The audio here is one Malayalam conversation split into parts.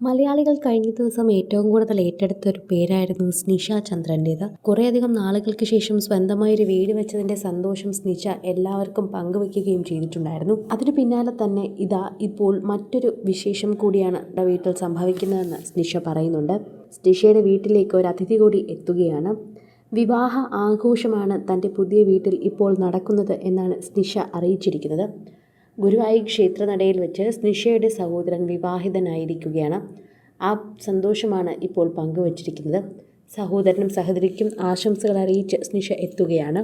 മലയാളികൾ കഴിഞ്ഞ ദിവസം ഏറ്റവും കൂടുതൽ ഏറ്റെടുത്ത ഒരു പേരായിരുന്നു സ്നിഷ ചന്ദ്രന്റേത്. കുറേയധികം നാളുകൾക്ക് ശേഷം സ്വന്തമായി ഒരു വീട് വെച്ചതിന്റെ സന്തോഷം സ്നിഷ എല്ലാവർക്കും പങ്കുവയ്ക്കുകയും ചെയ്തിട്ടുണ്ടായിരുന്നു. അതിന് പിന്നാലെ തന്നെ ഇതാ ഇപ്പോൾ മറ്റൊരു വിശേഷം കൂടിയാണ് വീട്ടിൽ സംഭവിക്കുന്നതെന്ന് സ്നിഷ പറയുന്നുണ്ട്. സ്നിഷയുടെ വീട്ടിലേക്ക് ഒരു അതിഥി കൂടി എത്തുകയാണ്. വിവാഹ ആഘോഷമാണ് തന്റെ പുതിയ വീട്ടിൽ ഇപ്പോൾ നടക്കുന്നത് എന്നാണ് സ്നിഷ അറിയിച്ചിരിക്കുന്നത്. ഗുരുവായൂർ ക്ഷേത്രനടയിൽ വെച്ച് സ്നിഷയുടെ സഹോദരൻ വിവാഹിതനായിരിക്കുകയാണ്. ആ സന്തോഷമാണ് ഇപ്പോൾ പങ്കുവച്ചിരിക്കുന്നത്. സഹോദരനും സഹോദരിക്കും ആശംസകൾ അറിയിച്ച് സ്നിഷ എത്തുകയാണ്.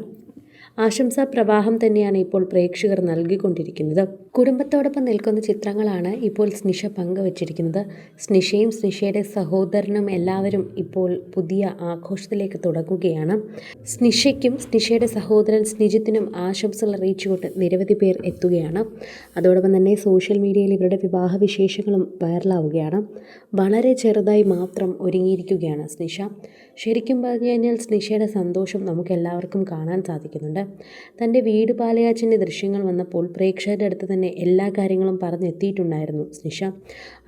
ആശംസാ പ്രവാഹം തന്നെയാണ് ഇപ്പോൾ പ്രേക്ഷകർ നൽകിക്കൊണ്ടിരിക്കുന്നത്. കുടുംബത്തോടൊപ്പം നിൽക്കുന്ന ചിത്രങ്ങളാണ് ഇപ്പോൾ സ്നിഷ പങ്കുവച്ചിരിക്കുന്നത്. സ്നിഷയും സ്നിഷയുടെ സഹോദരനും എല്ലാവരും ഇപ്പോൾ പുതിയ ആഘോഷത്തിലേക്ക് തുടങ്ങുകയാണ്. സ്നിഷയ്ക്കും സ്നിഷയുടെ സഹോദരൻ സ്നിജിത്തിനും ആശംസകൾ അറിയിച്ചുകൊണ്ട് നിരവധി പേർ എത്തുകയാണ്. അതോടൊപ്പം തന്നെ സോഷ്യൽ മീഡിയയിൽ ഇവരുടെ വിവാഹ വിശേഷങ്ങളും വൈറലാവുകയാണ്. വളരെ ചെറുതായി മാത്രം ഒരുങ്ങിയിരിക്കുകയാണ് സ്നിഷ. ശരിക്കും പറഞ്ഞു കഴിഞ്ഞാൽ സ്നിഷയുടെ സന്തോഷം നമുക്ക് എല്ലാവർക്കും കാണാൻ സാധിക്കുന്നുണ്ട്. തന്റെ വീട് പാലയാച്ചന്റെ ദൃശ്യങ്ങൾ വന്നപ്പോൾ പ്രേക്ഷകരുടെ അടുത്ത് തന്നെ എല്ലാ കാര്യങ്ങളും പറഞ്ഞെത്തിയിട്ടുണ്ടായിരുന്നു സ്നിഷ.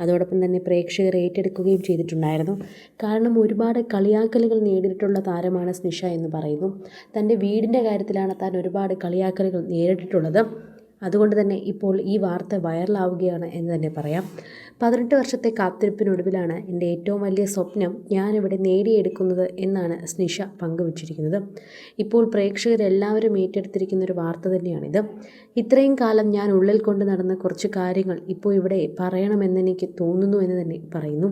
അതോടൊപ്പം തന്നെ പ്രേക്ഷകർ ഏറ്റെടുക്കുകയും ചെയ്തിട്ടുണ്ടായിരുന്നു. കാരണം ഒരുപാട് കളിയാക്കലുകൾ നേരിട്ടിട്ടുള്ള താരമാണ് സ്നിഷ എന്ന് പറയുന്നു. തന്റെ വീടിന്റെ കാര്യത്തിലാണ് താൻ ഒരുപാട് കളിയാക്കലുകൾ നേരിട്ടിട്ടുള്ളത്. അതുകൊണ്ട് തന്നെ ഇപ്പോൾ ഈ വാർത്ത വൈറലാവുകയാണ് എന്ന് തന്നെ പറയാം. പതിനെട്ട് വർഷത്തെ കാത്തിരിപ്പിനൊടുവിലാണ് എന്റെ ഏറ്റവും വലിയ സ്വപ്നം ഞാനിവിടെ നേടിയെടുക്കുന്നത് എന്നാണ് സ്നിഷ പങ്കുവച്ചിരിക്കുന്നത്. ഇപ്പോൾ പ്രേക്ഷകരെല്ലാവരും ഏറ്റെടുത്തിരിക്കുന്ന ഒരു വാർത്ത തന്നെയാണിത്. ഇത്രയും കാലം ഞാൻ ഉള്ളിൽ കൊണ്ട് നടന്ന കുറച്ച് കാര്യങ്ങൾ ഇപ്പോൾ ഇവിടെ പറയണമെന്നെനിക്ക് തോന്നുന്നു എന്ന് തന്നെ പറയുന്നു.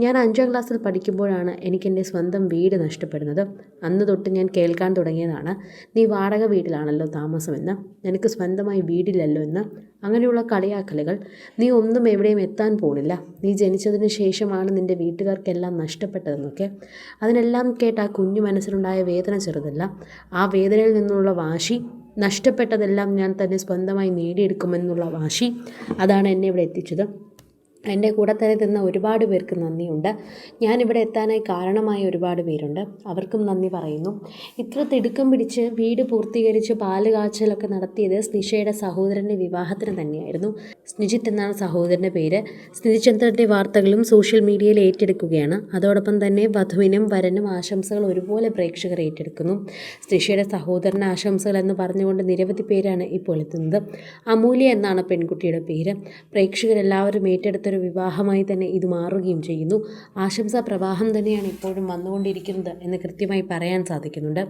ഞാൻ അഞ്ചാം ക്ലാസ്സിൽ പഠിക്കുമ്പോഴാണ് എനിക്ക് എന്റെ സ്വന്തം വീട് നഷ്ടപ്പെടുന്നത്. അന്ന് തൊട്ട് ഞാൻ കേൾക്കാൻ തുടങ്ങിയതാണ്. നീ വാടക വീട്ടിലാണല്ലോ താമസമെന്ന്. എനിക്ക് സ്വന്തമായി വീടില്ലല്ലോ എന്ന്. അങ്ങനെയുള്ള കളിയാക്കലുകൾ. നീ ഒന്നും എവിടെയും എത്താൻ പോണില്ല. നീ ജനിച്ചതിന് ശേഷമാണ് നിന്റെ വീട്ടുകാർക്കെല്ലാം നഷ്ടപ്പെട്ടതെന്നൊക്കെ. അതിനെല്ലാം കേട്ട് ആ കുഞ്ഞു മനസ്സിലുണ്ടായ വേദന ചെറുതല്ല. ആ വേദനയിൽ നിന്നുള്ള വാശി നഷ്ടപ്പെട്ടതെല്ലാം ഞാൻ തന്നെ സ്വന്തമായി നേടിയെടുക്കുമെന്നുള്ള വാശി അതാണ് എന്നെ ഇവിടെ എത്തിച്ചത്. എന്റെ കൂടെ തന്നെ നിന്ന ഒരുപാട് പേർക്ക് നന്ദിയുണ്ട്. ഞാനിവിടെ എത്താനായി കാരണമായ ഒരുപാട് പേരുണ്ട്. അവർക്കും നന്ദി പറയുന്നു. ഇത്ര തിടുക്കം പിടിച്ച് വീട് പൂർത്തീകരിച്ച് പാൽ കാച്ചലൊക്കെ നടത്തിയത് സ്നിഷയുടെ സഹോദരന്റെ വിവാഹത്തിന് തന്നെയായിരുന്നു. സ്നിജിത്ത് എന്നാണ് സഹോദരന്റെ പേര്. സ്നിജിചന്ദ്രന്റെ വാർത്തകളും സോഷ്യൽ മീഡിയയിൽ ഏറ്റെടുക്കുകയാണ്. അതോടൊപ്പം തന്നെ വധുവിനും വരനും ആശംസകൾ ഒരുപോലെ പ്രേക്ഷകർ ഏറ്റെടുക്കുന്നു. സ്നിഷയുടെ സഹോദരന് ആശംസകൾ എന്ന് പറഞ്ഞുകൊണ്ട് നിരവധി പേരാണ് ഇപ്പോൾ എത്തുന്നത്. അമൂല്യ എന്നാണ് പെൺകുട്ടിയുടെ പേര്. പ്രേക്ഷകരെല്ലാവരും ഏറ്റെടുത്ത ഒരു വിവാഹമായി തന്നെ ഇത് മാറുകയും ചെയ്യുന്നു. ആശംസാ പ്രവാഹം തന്നെയാണ് ഇപ്പോഴും വന്നുകൊണ്ടിരിക്കുന്നത് എന്ന് കൃത്യമായി പറയാൻ സാധിക്കുന്നുണ്ട്.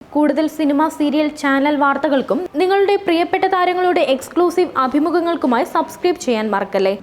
കൂടുതൽ സിനിമ സീരിയൽ ചാനൽ വാർത്തകൾക്കും നിങ്ങളുടെ പ്രിയപ്പെട്ട താരങ്ങളുടെ എക്സ്ക്ലൂസീവ് അഭിമുഖങ്ങൾക്കുമായി സബ്സ്ക്രൈബ് ചെയ്യാൻ മറക്കല്ലേ?